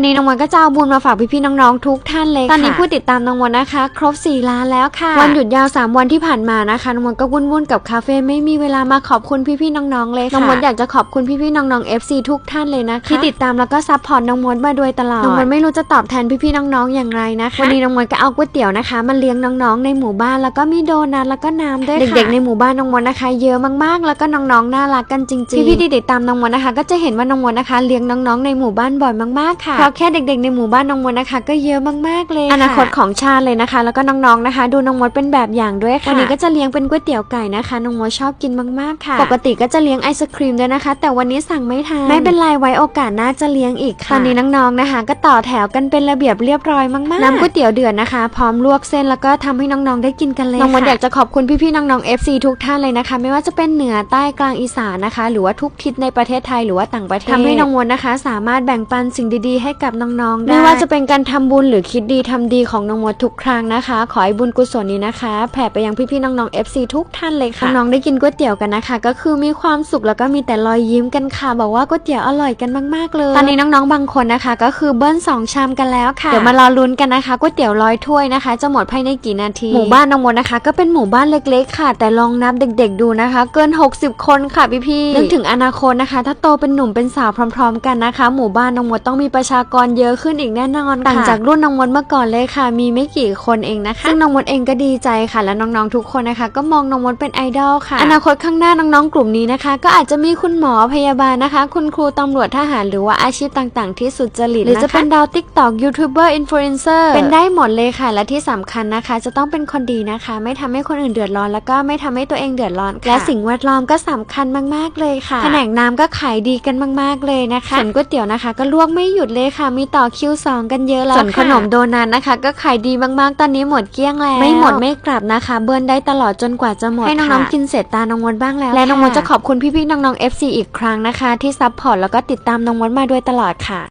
วันนี้น้องมนต์ก็จะเอาบุญมาฝากพี่ๆน้องๆทุกท่านเลยค่ะตอนนี้ผู้ติดตามน้องมนต์นะคะ ครบ 4 ล้านแล้วค่ะ วันหยุดยาว 3 วันที่ผ่านมานะคะน้องมนต์ก็วุ่นๆกับคาเฟ่ไม่มีเวลามาขอบคุณพี่ๆน้องๆเลยค่ะน้องมนต์อยากจะขอบคุณพี่ๆน้องๆ FC ทุกท่านเลยนะคะที่ติดตามแล้วก็ซัพพอร์ตน้องมนต์มาโดยตลอดน้องมนต์ไม่รู้จะตอบแทนพี่ๆน้องๆอย่างไรนะคะวันนี้น้องมนต์ก็เอาก๋วยเตี๋ยวนะคะมาเลี้ยงน้องๆในหมู่บ้านแล้วก็มีโดนัทแล้วก็น้ำด้วยค่ะเด็กๆในหมู่บ้านน้องมนต์นะคะ เยอะมากๆ แล้วก็น้องๆน่ารักกันจริงๆพี่ๆที่ติดตามน้องมนต์นะคะ ก็จะเห็นว่าน้องมนต์นะคะ เลี้ยงน้องๆในหมู่บ้านบ่อยมากๆค่ะเพราะแค่เด็กๆในหมู่บ้านน้องมนต์นะคะ ก็เยอะมากๆเลย อนาคตของชาติเลยนะคะ แล้วก็น้องๆนะคะ ดูน้องมดเป็นแบบอย่างด้วยค่ะวันนี้ก็จะเลี้ยงเป็นก๋วยเตี๋ยวไก่นะคะน้องมดชอบกินมากๆค่ะ ปกติก็จะเลี้ยงไอศครีมด้วยนะคะ แต่วันนี้สั่งไม่ทันไม่เป็นไรไว้โอกาสหน้าจะเลี้ยงอีกค่ะตอนนี้น้องๆนะคะ ก็ต่อแถวกันเป็นระเบียบเรียบร้อยมากๆน้ำก๋วยเตี๋ยวเดือดนะคะ พร้อมลวกเส้นแล้วก็ทำให้น้องๆได้กินกันเลยน้องมดอยากจะขอบคุณพี่ๆน้องๆ FC ทุกท่านเลยนะคะ ไม่ว่าจะเป็นเหนือใต้กลางอีสานนะคะ หรือว่าทุกทิศในประเทศไทยหรือว่าต่างประเทศทำให้น้องมดนะคะ สามารถแบ่งปันสิ่งดีๆให้กับน้องๆได้ไม่ว่าจะเป็นการทำบุญหรือคิดดีทำดีของน้องมดทุกครั้งนะคะ ขอให้บุญกุศลนี้นะคะ แผ่ไปยังพี่ๆน้องๆ FC ทุกท่านเลยค่ะน้องๆได้กินก๋วยเตี๋ยวกันนะคะ ก็คือมีความสุขแล้วก็มีแต่รอยยิ้มกันค่ะบอกว่าก๋วยเตี๋ยวอร่อยกันมากๆเลย ตอนนี้น้องๆบางคนนะคะ ก็คือเบิ้ลสองชามกันแล้วค่ะเดี๋ยวมารอลุ้นกันนะคะก๋วยเตี๋ยวร้อยถ้วยนะคะ จะหมดภายในกี่นาทีหมู่บ้านน้องมดนะคะ ก็เป็นหมู่บ้านเล็กๆ ค่ะ แต่ลองนับเด็ก ๆ ดูนะคะ เกิน 60 คนค่ะพี่ๆนึกถึงอนาคตนะคะ ถ้าโตเป็นหนุ่มเป็นสาวพร้อม ๆ กันนะคะ หมู่บ้านน้องมดต้องมีประชากรเยอะขึ้นอีกแน่นอนค่ะต่างจากรุ่นน้องมดเมื่อก่อนเลยค่ะ มีไม่กี่คนเองนะคะซึ่งน้องมดเองก็ดีใจค่ะ และน้องๆทุกคนนะคะ ก็มองน้องมดเป็นไอดอลค่ะ อนาคตข้างหน้าน้องๆกลุ่มนี้นะคะ ก็อาจจะมีคุณหมอพยาบาลนะคะ คุณครูตำรวจทหารหรือว่าอาชีพต่างๆ ที่สุจริตหรือจะเป็นดาวติ๊กตอกยูทูบเบอร์อินฟลูเอนเซอร์เป็นได้หมดเลยค่ะ และที่สำคัญนะคะ จะต้องเป็นคนดีนะคะ ไม่ทำให้คนอื่นเดือดร้อน แล้วก็ไม่ทำให้ตัวเองเดือดร้อนค่ะและสิ่งแวดล้อมก็สำคัญมากๆเลยค่ะแผนกน้ำก็ขายดีกันมาก ๆเลยนะคะส่วนก๋วยเตี๋ยวนะคะ ก็ลวกไม่หยุดเลยค่ะ มีต่อคิวสองกันเยอะแล้วส่วนขนมโดนัทนะคะ ก็ขายดีมากๆ ตอนนี้หมดเกลี้ยงแล้ว ไม่หมดไม่กลับนะคะ เบิร์นได้ตลอดจนกว่าจะหมดให้น้องๆกินเสร็จตาน้องมดบ้างแล้ว และน้องมดจะขอบคุณพี่ๆน้องๆ FC อีกครั้งนะคะ ที่ซัพพอร์ตแล้วก็ติดตามน้องมดมาโดยตลอดค่ะ